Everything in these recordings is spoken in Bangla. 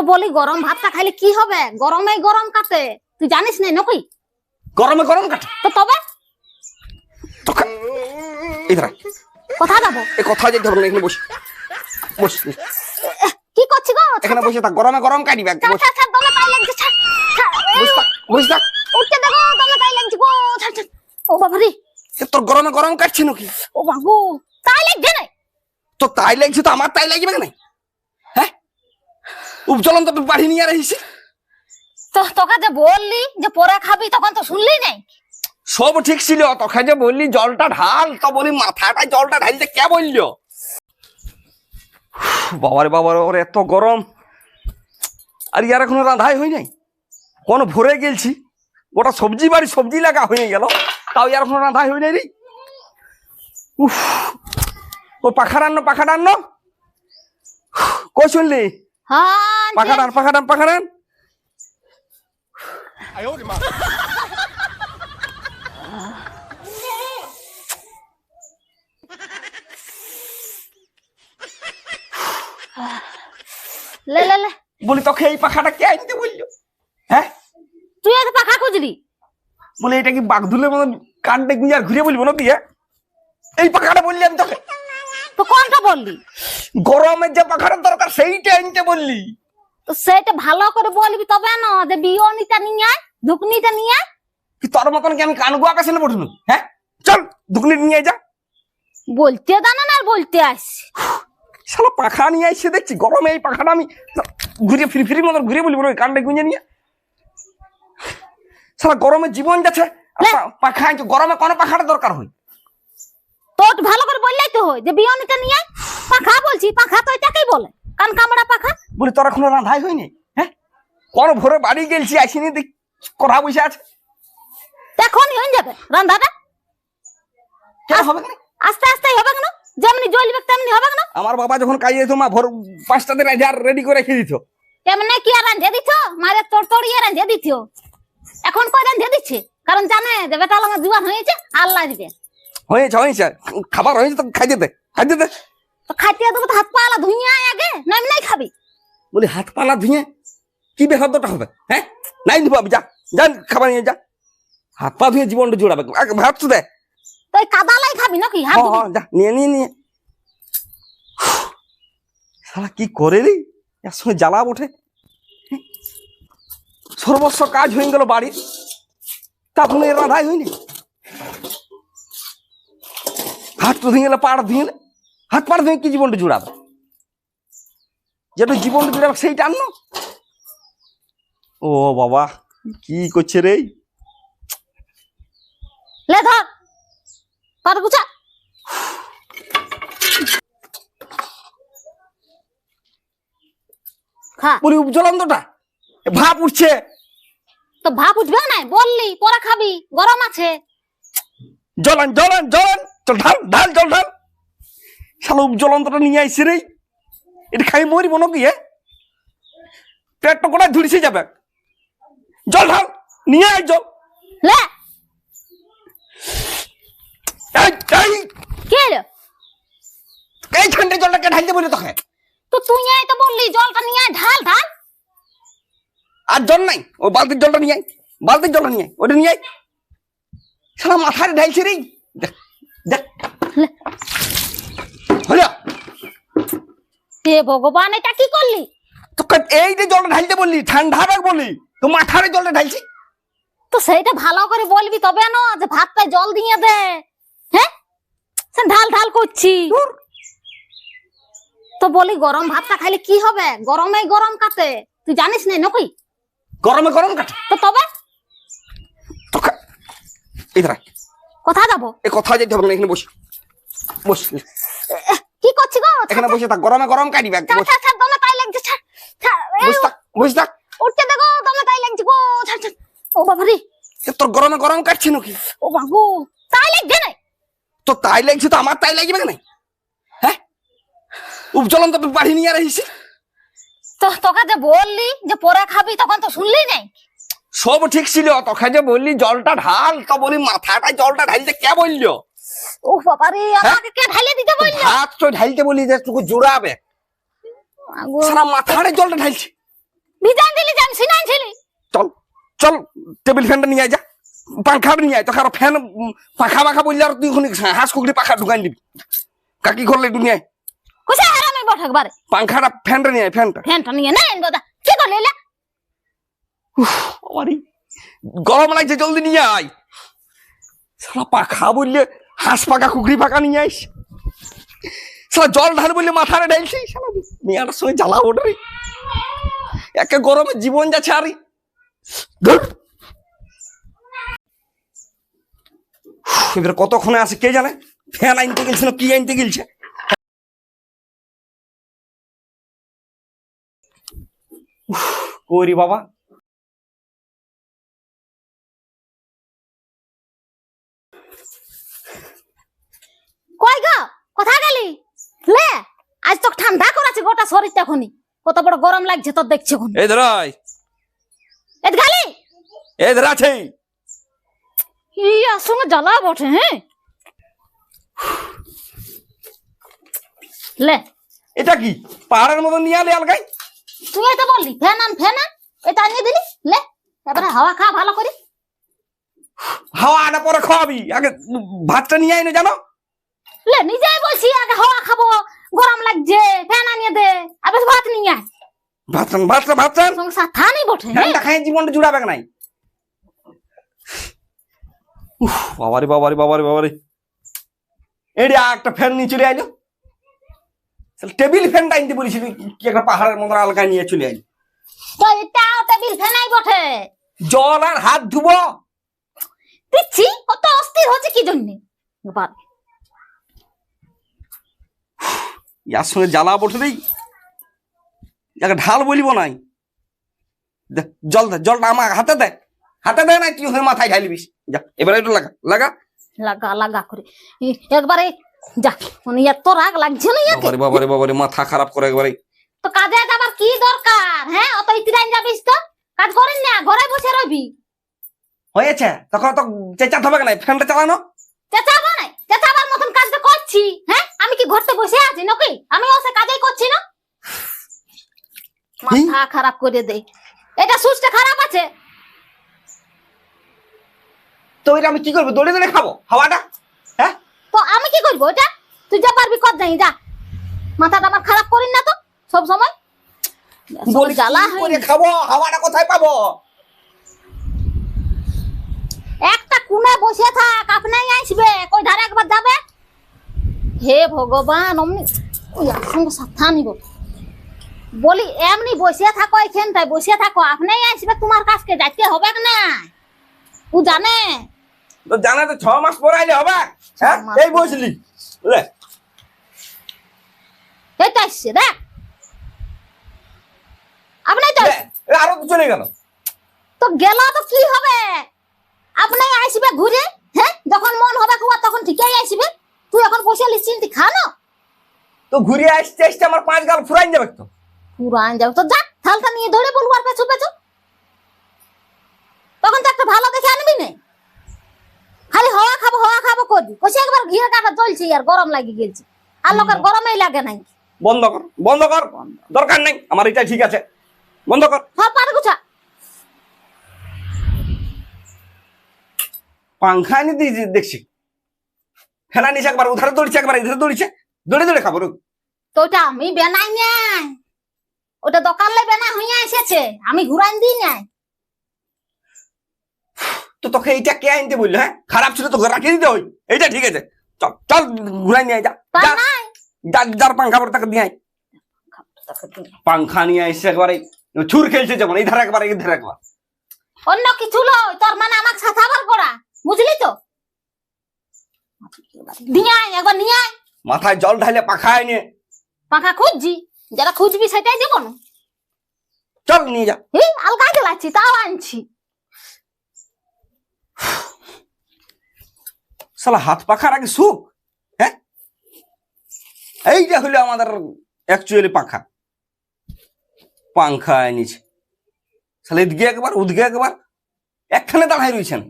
তো বলি গরম ভাতটা খাইলে কি হবে? গরমে গরম কাটে। তুই জানিস না নাকি গরমে গরম কাটে। তো তবে? এই যাব? এই কথা যেতে হবে এখানে বস। বস। কি করছি গো? এখানে বসে থাক গরমে গরম কাটিবে ছাড়, বস। ছাড়, দমে তাই লাগছে ছাড়, বস থাক উঠতে দেখো দমে তাই লাগছে গো ছাড়, ছাড়। ও বাবা রে। এ তোর গরমে গরম কাটছে নাকি? ও বাবু তাই লাগছে না। তো তাই লাগছে তো আমার তাই লাগবে না উপচলন তো বাড়ি নিয়ে রহিস তো তোকে যে বললি যে পরে খাবি তখন তো শুনলি নাই? সব ঠিক ছিল তোকে যে বললি জলটা ঢাল তো বলি মাথাটা জলটা ঢালতে কে বলল? বাবারে বাবারে ওর এত গরম। আর ইয়ার এখনও রাধাই হই নাই? কোন ভরে গেলছি। ওটা সবজি বাড়ি সবজি লাগা হয়ে গেল। তাও ইয়ার এখনও রাধাই হই নাই রে। উফ ও পাখা রান্ন পাখা রান্ন কই শুনলি? হ্যাঁ পাখা টান পাখা টান পাখা টান লে লে লে। বলি তোকে এই পাখাটা কে আনতে বলল? হ্যাঁ? তুই এত পাখা খুঁজলি? বলে এটা কি বাগদুলের মতন কানটা গুঁজে আর ঘুরে বলব নাকি হ্যাঁ? এই পাখাটা বললি আমি তোকে। তো কোনটা বললি? গরমের যে পাখাটার দরকার সেইটা আনতে বললি। তো সেটা ভালো করে বলবি তবে না যে বিয়নিটা নিয়ে আয় ধুকনিটা নিয়ে আয়। কি তোর মতন কি আমি কানগু আকাশে না পড়ল হ্যাঁ? চল ধুকনি নিয়ে যা। বলতে জানা না আর বলতে আসছি। শালা পাখা নিয়ে এসে দেখছি গরমে এই পাখাটা আমি ঘুরে ফিরি ফিরি মতন ঘুরে বলব ওই কানটা গুঁজে নিয়ে। শালা গরমে জীবন যাচ্ছে পাখা আনছে গরমে কোনো পাখাটা দরকার হয়? তো একটু ভালো করে বললেই তো হয় যে বিয়নিটা নিয়ে আয়। পাখা বলছি পাখা তো এটাকেই বলে। কান কামড়া পাখা? বলি তোর এখনও রান্ধাই হয়নি? হ্যাঁ? কোন ভোরে বাড়ি গেলছি আসিনি দেখ করা বসে আছে। এখনই হয়ে যাবে। রান্ধাটা? কেন হবে কেন? আস্তে আস্তে হবে কেন? যেমনি জ্বলবে তেমনি হবে কেন? আমার বাবা যখন কাজে যেত মা ভোর পাঁচটাতে রাজার রেডি করে রেখে দিত। কেমনে কি আর রাঁধে দিছ? মারে তোর তোড়িয়ে রাঁধে দিছ। এখন কয় রাঁধে দিচ্ছে? কারণ জানে যে বেটা আমার জুয়ান হয়েছে আল্লাহ দিবে। হয়েছে হয়েছে। খাবার হয়েছে তো খাই যেতে খাই যেতে তো খাইতে দেবো তো হাত পা আলা ধুইয়ে আয় আগে? না আমি নাই খাবি। বলি হাত পালা কি বেহদটা হবে? হ্যাঁ? নাই যা। যা খাবার নিয়ে যা। হাত পা ধুয়ে জীবনটা জোড়াবে। ভাত দে। কাদালাই খাবি নাকি? হাত যা নিয়ে নিয়ে নিয়ে। শালা কি করে রে? এর সঙ্গে জ্বালা ওঠে হ্যাঁ? সর্বস্ব কাজ হয়ে গেল বাড়ির। তা কোনো রাধাই হয়নি। হাত তো ধুয়ে গেলে পাড় ধুয়ে হাত পাড় ধুয়ে কি জীবনটা জুড়াবে? যেটা জীবনটা জুড়াবে সেইটা আনো ও বাবা কি করছে রে? লে ধর। পার গুছা। বলি ভাব উঠছে। তো ভাব উঠবে না? বললি পরে খাবি। গরম আছে। জলান জলান জলান চল ঢাল ঢাল জল ঢাল। শালা উপজলন্তটা নিয়ে আইসি রে। এটা খাই মরিব নাকি হ্যাঁ পেটটা কোথায় ধুড়িছে যাবে। জল ঢাল নিয়ে আয় জল। লে। এই কে ঠান্ডা জলটাকে ঢালতে বলি তোকে? তো তুই এই তো বললি জলটা নিয়ে আয়, ঢাল ঢাল। আর জল নাই ও বালতির জলটা নিয়ে আয় বালতির জলটা নিয়ে আয় ওটা নিয়ে আয়। শালা মাথায় ঢালছে রে। দেখ দেখ। হে ভগবান এটা কি করলি? তোকে এই যে জলটা ঢালতে বললি ঠান্ডা হবে বললি তো মাথারে জলটা ঢালছি। তো সেইটা ভালো করে বলবি তবে না যে ভাতটা জল দিয়ে দে। হ্যাঁ? সে ঢাল ঢাল করছি। তো বলি গরম ভাতটা খাইলে কি হবে? গরমে গরম কাটে। তুই জানিস না নাকি গরমে গরম কাটে। তো তবে? তোকে এই ধরা কোথা যাব? এই কথা যেতে হবে না এখানে বস। বস। কি করছি গো? এখানে বসে থাক গরমে গরম কাটিবে দমে তাই লাগছে বস থাক উঠতে দেখো দমে তাই লাগছে গো ছাড় ছাড় ও বাবা রে। তোর গরমে গরম কাটছে নাকি? ও বাবু তাই লাগছে না তো তাই লাগছে তো আমার তাই লাগবে না হ্যাঁ? উপচলন তো বাড়ি নিয়ে রহিস তো তোকে যে বললি যে পরে খাবি তখন তো শুনলি নাই। সব ঠিক ছিল তোকে যে বললি জলটা ঢাল তো বলি মাথাটা জলটা ঢালতে কে বলল? ও বাবা রে আমাকে কে ঢালে দিতে বলল? ভাত তো ঢালতে বলি যে তোকে জোড়াবে। সারা মাথাটা জলটা ঢালছে ভিজান দিলি জান সিনাই ছিলি। চল চল টেবিল ফ্যানটা নিয়ে যা। পাংখাটা নিয়ে আয় আরও ফ্যান পাখা মাখা বললে আর তুই ওখানে হাঁস কুকড়ি পাখা ঢুকাই দিবি। কাকি করলে একটু নিয়ে আয়। কোসে হারামি বঠক বারে পাংখাটা ফ্যানটা নিয়ে আয় ফ্যানটা। ফ্যানটা নিয়ে নেন দাদা। কি করলি লে গরম লাগছে জলদি নিয়ে আয়। সারা পাখা বললে হাঁস পাখা কুকড়ি পাখা নিয়ে আইস। সারা জল ঢাল বললে মাথারে ঢালছি সারা মেয়ার সঙ্গে জ্বালা ওঠে একে গরমে জীবন যাচ্ছে আরে। এবার কতক্ষণে আসে কে জানে? ফ্যান আনতে গেলছে না কি আনতে গেলছে? কই বাবা কই গো কোথা গেলি লে আজ তো ঠান্ডা করেছে গোটা শরীরটা এখনই কত বড় গরম লাগছে তোর দেখছি এখন এই ধরাই এত গালি এই ধরা আছে। ইয়ার জ্বালা বটে হ্যাঁ? লে। এটা কি? পাহাড়ের মতো নিয়ে আলে আলগাই? তুই এটা বললি ফ্যান আন ফ্যান আন এটা আনিয়ে দিলি? লে এবারে হাওয়া খা ভালো করে। হাওয়া আনা পরে খাওয়াবি। আগে ভাতটা নিয়ে আয় না জানো? লে নিজেই বলছি আগে হাওয়া খাব। গরম লাগছে ফ্যান আনিয়ে দে আবার ভাত নিয়ে আয়। ভাত ভাতটা ভাতটা সঙ্গে সাথা নেই বটে ফ্যানটা খাই জীবনটা জুড়াবে নাই? উফ বাবারে বাবারে বাবারে বাবারে। এডি একটা ফ্যান নিয়ে চলে আইলো। টেবিল ফ্যানটা আনতে বলেছিলি কি একটা পাহাড়ের মতো আলগা নিয়ে চলে আইলো। তো এটা টেবিল ফ্যানাই বটে? জল আর হাত ধুবো। দিচ্ছি কত অস্থির হচ্ছে কি জন্য? বাবা ইয়ার সঙ্গে জ্বালা বসে দেই একটা ঢাল বলিব নাই। জল দে জলটা আমার হাতে দে। হাতে দে না তুই ওখানে মাথায় ঢালিবিস? যা এবার একটু লাগা লাগা। লাগা লাগা করে। একবারে যা মানে এত রাগ লাগছে না ইয়াকে? বাবারে বাবারে বাবারে মাথা খারাপ করে একবারে। তো কাজে যাবার কি দরকার হ্যাঁ? অত ইতিরাইন যাবিস তো? কাজ করিস না ঘরে বসে রবি হয়েছে তখন তো চেঁচাতে হবে না ফ্যানটা চালানো। চেঁচাবো নাই চেঁচাবার মতন কাজটা করছি? হ্যাঁ? আমি কি ঘরতে বসে আছি নাকি? আমি সে কাজেই করছি না? মাথা খারাপ করে দে। এটা সুচটা খারাপ আছে। তো এটা আমি কি করব? দৌড়ে দৌড়ে খাব? হাওয়াটা? হ্যাঁ? তো আমি কি করব এটা? তুই যা পারবি কর যাই যা। মাথাটা আমার খারাপ করিস না তো সব সময়। বলি জ্বালা করে খাব? হাওয়াটা কোথায় পাবো? একটা কোণে বসে থাক আপনাই আসবে কই ধারে একবার যাবে হে ভগবান অমনি ইয়ার সঙ্গে সাবধান নিব বলি এমনি বসে থাকো এখানটায় বসে থাকো। আপনি আসবে তোমার কাছকে যাইতে হবে না? ও জানে? তো জানা তো ছ মাস পরে আইলে হবে। হ্যাঁ এই বসলি। বুঝলে এইটা আসছে দেখ। আপনি তো আরও তো চলে গেল। তো গেল তো কি হবে? আপনি আসবে ঘুরে হ্যাঁ? যখন মন হবে কুয়া তখন ঠিকই আসবে। তুই এখন বসে নিশ্চিন্তি খা না। তো ঘুরে আসতে আসতে আমার পাঁচ গাল ফুরাইন যাবে তো। পুরান যাও তো যা থালটা নিয়ে ধরে বলব আর পেছু পেছু। তখন তো একটা ভালো দেখে আনবি না। খালি হাওয়া খাব হাওয়া খাব করবি কষে একবার ঘিরে কাটা জ্বলছে আর গরম লাগে গেছে আর লোকের গরমেই লাগে নাই। বন্ধ কর বন্ধ কর। দরকার নেই আমার এটা ঠিক আছে। বন্ধ কর। সব পার গুছা। পাংখা এনে দিয়েছি দেখছি। ফেলা নিছে একবার উধারে দৌড়ছে একবার ইধারে দৌড়ছে দৌড়ে দৌড়ে খাব। তো ওটা আমি বেনাই নাই। ওটা দোকানলে বেনা হইয়া এসেছে আমি ঘুরান দিই নাই। তো তোকে এইটা কে আনতে বলল হ্যাঁ? খারাপ ছিল তোকে রাখিয়ে দিতে হই এইটা ঠিক আছে। চল চল ঘুরাই নিয়ে যা যার যার পাংখা পরে তাকে দিয়ে। পাংখা নিয়ে এসে একবারে ছুর খেলছে যেমন এই ধারে একবার এই ধারে একবার। অন্য কিছু লয় তোর মানে আমার সাথে আবার করা বুঝলি তো? নিয়ে আয় একবার নিয়ে আয় মাথায় জল ঢাইলে পাখা এনে পাখা খুঁজছি যারা খুঁজবি সেটাই দেবো না। চল নিয়ে যা। এই আলগা গেলাচ্ছি তাও আনছি। সালা হাত পাখার আগে সুখ হ্যাঁ এইটা হলো আমাদের অ্যাকচুয়ালি পাখা। পাংখা এনেছে। সালে এদিকে একবার ওদিকে একবার একখানে দাঁড়াই রয়েছেন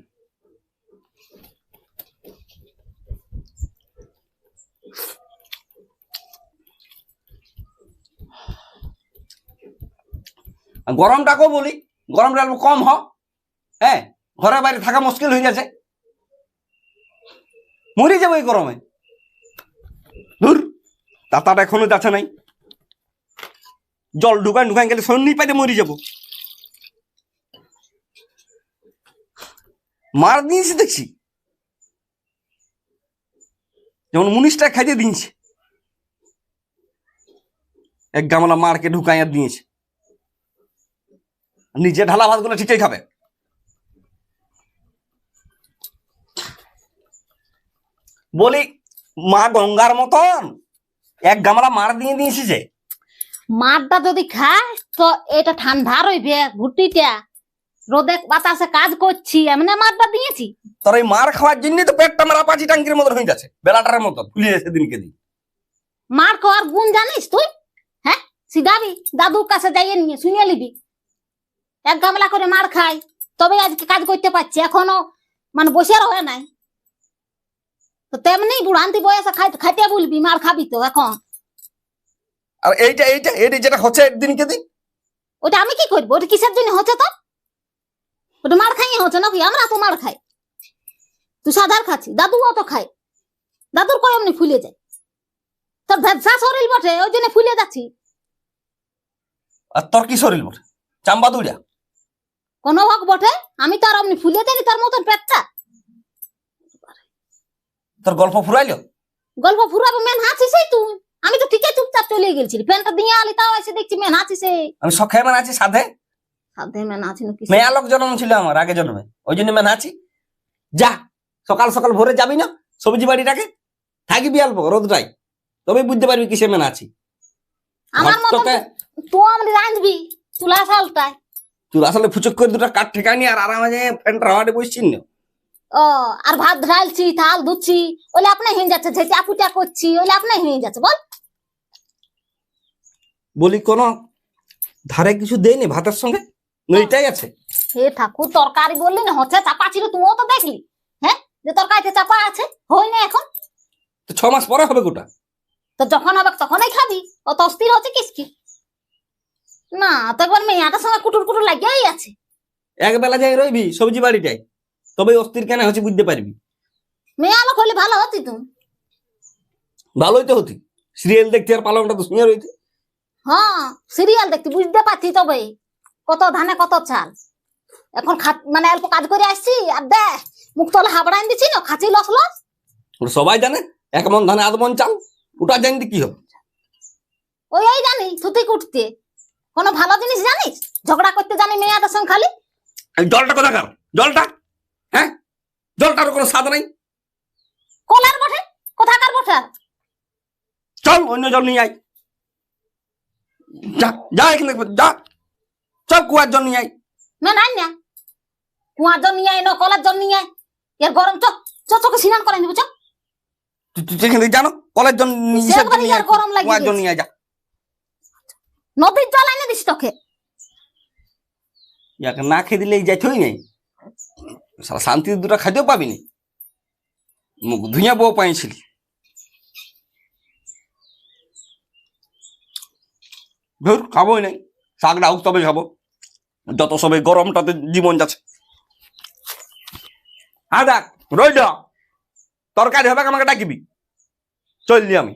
গরমটাকেও বলি, গরমটা একটু কম হ। হ্যাঁ ঘরে বাইরে থাকা মুশকিল হয়ে গেছে। মরে যাব এই গরমে। ধুর, তাতাটা এখনও যাচ্ছে নাই। জল ঢুকান ঢুকান গেলে সন্নি পাইতে মরে যাব। মার দিয়েছি দেখছি। যেমন মুনিশটা খাইতে দিয়েছে। এক গামলা মারকে ঢুকাইয়া দিয়েছে। নিজে ঢালা ভাতগুলো ঠিকই খাবে। বলি মা গঙ্গার মতন এক গামলা মার দিয়ে দিয়েছি যে। মারটা যদি খায় তো এটা ঠান্ডা রইবে ভুট্টিটা। রোদে বাতাসে কাজ করছি এমনি মারটা দিয়েছি। তোর এই মার খাওয়ার জন্যই তো পেটটা মেরা পাঁচি টাঙ্কির মতন হয়ে যাচ্ছে বেলাটার মতন ফুলিয়ে যাচ্ছে দিনকে দিন। মার খাওয়ার গুণ জানিস তুই? হ্যাঁ? সিধাবি দাদুর কাছে যাইয়ে নিয়ে শুনিয়ে নিবি। এক গামলা করে মার খাই। তবে আজকে কাজ করতে পারছি এখনও মানে বসে রয়ে নাই। তো তেমনি বুড়ান্তি বয়সে খাই খাইতে বলবি মার খাবি তো এখন। আর এইটা এইটা এইটা যেটা হচ্ছে দিনকে দিন? ওটা আমি কি করব? ওটা কিসের জন্য হচ্ছে তো ওটা মার খাইয়ে হচ্ছে নাকি? আমরা তো মার খাই। তুই সাধার খাচ্ছি দাদুও তো খায়। দাদুর কয় এমনি ফুলে যায়। তোর ভেজা শরীর বটে ওই জন্য ফুলে যাচ্ছি। আর তোর কি শরীর বটে? চাম্বা দুইটা? কোনো হোক বটে? আমি তো আর অমনি ফুলে জানি তার মতন পেটটা। তোর গল্প ফুরাইলো? গল্প ফুরাবো মেন হাসিস তুই। আমি তো ঠিকই চুপচাপ চলে গেছিলি ফ্যানটা দিয়ে আলি তাও এসে দেখছি মেন হাসিস আমি সখে মেন আছি সাধে? সাধে মেন হাসি নাকি মেয়া লোক জন্ম ছিল আমার আগে জন্মে। ওই জন্য মেন আছি যা সকাল সকাল ভোরে যাবি না? সবজি বাড়িটাকে? থাকবি অল্প রোদটাই তবে বুঝতে পারবি কিসে মেন আছি আমার তোকে তো আমি রাঁধবি চুলা শালটায়। তুই আসলে ফুচক করে দুটো কাঠ ঠেকানি আর আরামে যে ফ্যানটা হাওয়াতে বসছিস না? ও আর ভাত ঢালছি থাল ধুচ্ছি ওলে আপনি হয়ে যাচ্ছে যে চাপুটা করছি ওলে আপনি হয়ে যাচ্ছে বল। বলি কোন ধারে কিছু দেয়নি ভাতের সঙ্গে? না এটাই আছে। হে ঠাকুর তরকারি বললি না হচ্ছে চাপা ছিল তুমিও তো দেখলি। হ্যাঁ যে তরকারিতে চাপা আছে হই না এখন? তো ছ মাস পরে হবে গোটা। তো যখন হবে তখনই খাবি ও তো অস্থির হচ্ছে কিসকি না তো একবার মেয়াটার সঙ্গে কুটুর কুটুর লাগিয়েই আছে। এক বেলা যাই রইবি সবজি বাড়িটাই তবে অস্থির কেন হচ্ছে বুঝতে পারবি। মেয়ে আলো হলে ভালো হতি তুমি ভালোই তো হতি। সিরিয়াল দেখতে আর পালংটা তো শুনে রইতে। হ্যাঁ সিরিয়াল দেখতে বুঝতে পারছি তবে। কত ধানে কত চাল। এখন মানে অল্প কাজ করে আসছি আর দেখ মুখ তলে হাবড়াইন দিচ্ছি না খাচ্ছি লস লস। সবাই জানে এক মন ধানে আধ মন চাল ওটা জানতে কি হবে? ওই জানি থুতি কুটতে। কোনো ভালো জিনিস জানিস? ঝগড়া করতে জানি মেয়াদের সঙ্গে খালি? জলটা কোথা কার জলটা? হ্যাঁ? জলটার কোনো স্বাদ নাই? কলার বটে? কোথাকার বটে? চল অন্য জল নিয়ে আয়। যা যা এখানে যা। চল কুয়ার জল নিয়ে আয়। না নাই না। কুয়ার জল নিয়ে আয় না কলার জল নিয়ে আয়। এর গরম চ চ চোখে স্নান করে নিবো চ তুই যেখানে জানো কলের জল নিয়ে গরম লাগে কুয়ার জল নিয়ে আয় যা। নদীর জল এনে দিস তোকে। ইয়াকে না খেয়ে দিলে এই যাইতেই নেই। সারা শান্তি দুটো খাইতেও পাবি নি। মুখ ধুইয়া বউ পাইছিলি ধর, খাবোই নাই। শাকটা হোক তবে খাব। যত সবে গরমটাতে জীবন যাচ্ছে। হ্যাঁ দেখ, রইল। তরকারি হবে আমাকে ডাকিবি। চললি আমি।